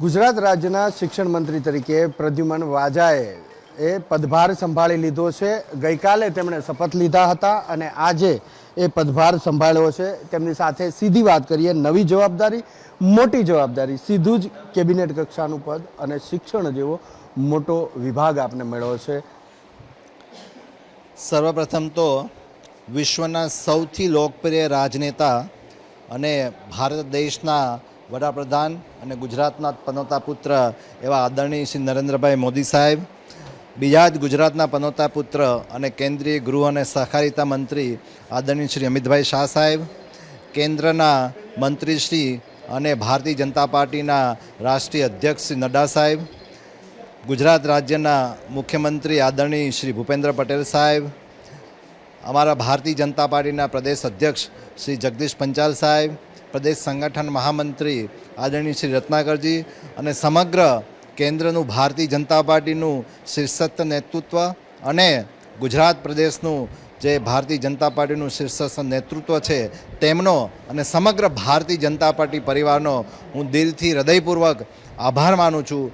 ગુજરાત રાજ્યના શિક્ષણ મંત્રી તરીકે પ્રદ્યુમન વાજાએ એ પદભાર સંભાળી લીધો છે. ગઈકાલે તેમણે શપથ લીધા હતા અને આજે એ પદભાર સંભાળ્યો છે. તેમની સાથે સીધી વાત કરીએ, નવી જવાબદારી, મોટી જવાબદારી, સીધું જ કેબિનેટ કક્ષાનું પદ અને શિક્ષણ જેવો મોટો વિભાગ આપને મળ્યો છે. સર્વપ્રથમ તો વિશ્વના સૌથી લોકપ્રિય રાજનેતા અને ભારત દેશના વડાપ્રધાન અને ગુજરાતના પનોતા પુત્ર એવા આદરણીય શ્રી નરેન્દ્રભાઈ મોદી સાહેબ, બીજા જ ગુજરાતના પનોતા પુત્ર અને કેન્દ્રીય ગૃહ અને સહકારિતા મંત્રી આદરણીય શ્રી અમિતભાઈ શાહ સાહેબ, કેન્દ્રના મંત્રીશ્રી અને ભારતીય જનતા પાર્ટીના રાષ્ટ્રીય અધ્યક્ષ શ્રી નડ્ડા સાહેબ, ગુજરાત રાજ્યના મુખ્યમંત્રી આદરણીય શ્રી ભૂપેન્દ્ર પટેલ સાહેબ, અમારા ભારતીય જનતા પાર્ટીના પ્રદેશ અધ્યક્ષ શ્રી જગદીશ પંચાલ સાહેબ પ્રદેશ સંગઠન મહામંત્રી આદરણીય શ્રી રત્નાકરજી અને સમગ્ર કેન્દ્રનું ભારતીય જનતા પાર્ટીનું શીર્ષસ્થ નેતૃત્વ અને ગુજરાત પ્રદેશનું જે ભારતીય જનતા પાર્ટીનું શીર્ષસ્થ નેતૃત્વ છે, તેમનો અને સમગ્ર ભારતીય જનતા પાર્ટી પરિવારનો હું દિલથી હૃદયપૂર્વક આભાર માનું છું.